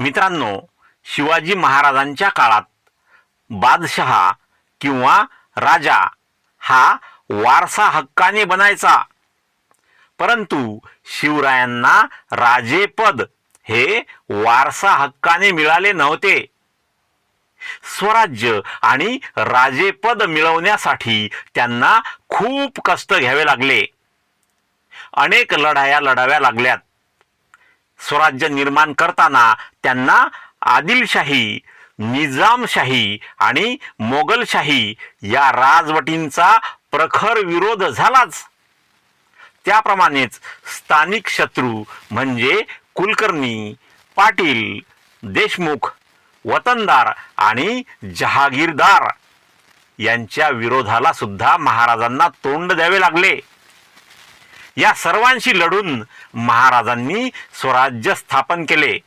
मित्रांनो शिवाजी महाराजांच्या काळात बादशहा किंवा राजा हा वारसा हक्काने बनायचा. परंतु शिवरायांना राजेपद हे वारसा हक्काने मिळाले नव्हते. स्वराज्य आणि राजेपद मिळवण्यासाठी त्यांना खूप कष्ट घ्यावे लागले. अनेक लढाया लढाव्या लागल्यात. स्वराज्य निर्माण करताना त्यांना आदिलशाही निजामशाही आणि मोगलशाही या राजवटींचा प्रखर विरोध झालाच. त्याप्रमाणेच स्थानिक शत्रू म्हणजे कुलकर्णी पाटील देशमुख वतनदार आणि जहागीरदार यांच्या विरोधाला सुद्धा महाराजांना तोंड द्यावे लागले. या सर्वांशी लढून महाराजांनी स्वराज्य स्थापन केले.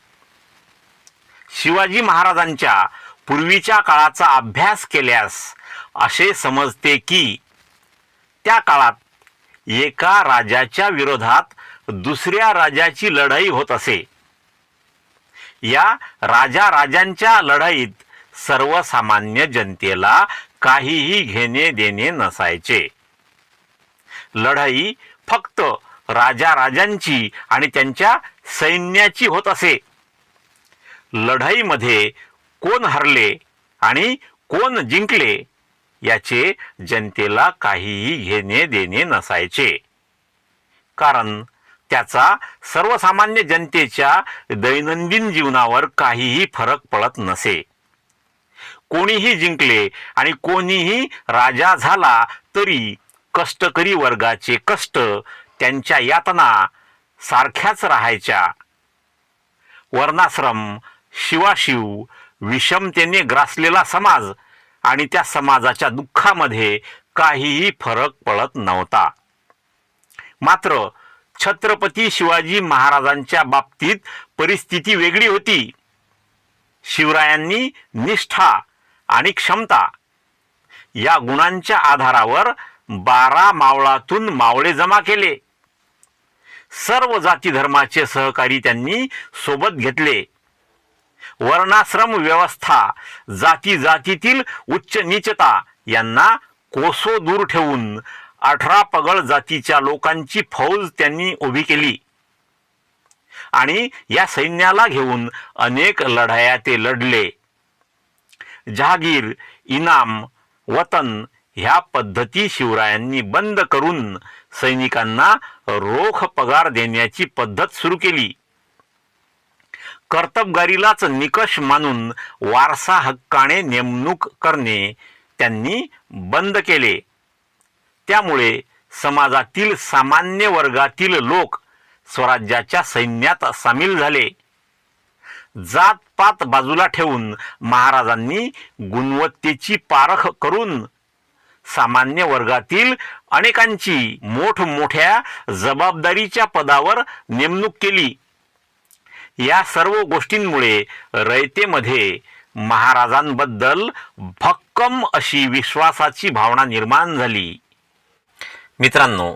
शिवाजी महाराजांच्या पूर्वीच्या काळाचा अभ्यास केल्यास असे समजते की त्या काळात एका राजाच्या विरोधात दुसऱ्या राजाची लढाई होत असे. या राजा राजांच्या लढाईत सर्वसामान्य जनतेला काहीही घेणे देणे नसायचे. लढाई फक्त राजा राजांची आणि त्यांच्या सैन्याची होत असे. लढाईमध्ये कोण हरले आणि कोण जिंकले याचे जनतेला काहीही घेणे देणे नसायचे. कारण त्याचा सर्वसामान्य जनतेच्या दैनंदिन जीवनावर काहीही फरक पडत नसे. कोणीही जिंकले आणि कोणीही राजा झाला तरी कष्टकरी वर्गाचे कष्ट त्यांच्या यातना सारख्याच राहायच्या. वर्णाश्रम शिवाशिव विषमतेने ग्रासलेला समाज आणि त्या समाजाच्या दुःखामध्ये काहीही फरक पडत नव्हता. मात्र छत्रपती शिवाजी महाराजांच्या बाबतीत परिस्थिती वेगळी होती. शिवरायांनी निष्ठा आणि क्षमता या गुणांच्या आधारावर बारा मावळातून मावळे जमा केले. सर्व जाती धर्माचे सहकारी त्यांनी सोबत घेतले. वर्णाश्रम व्यवस्था जाती जातीतील उच्च नीचता यांना कोसो दूर ठेवून अठरा पगड जातीच्या लोकांची फौज त्यांनी उभी केली. आणि या सैन्याला घेऊन अनेक लढाया ते लढले. जहागीर इनाम वतन ह्या पद्धती शिवरायांनी बंद करून सैनिकांना रोख पगार देण्याची पद्धत सुरू केली. कर्तबगारीलाच निकष मानून वारसा हक्काने नेमणूक करणे त्यांनी बंद केले. त्यामुळे समाजातील सामान्य वर्गातील लोक स्वराज्याच्या सैन्यात सामील झाले. जात पात बाजूला ठेवून महाराजांनी गुणवत्तेची पारख करून सामान्य वर्गातील अनेकांची मोठमोठ्या जबाबदारीच्या पदावर नेमणूक केली. या सर्व गोष्टींमुळे रयतेमध्ये महाराजांबद्दल भक्कम अशी विश्वासाची भावना निर्माण झाली. मित्रांनो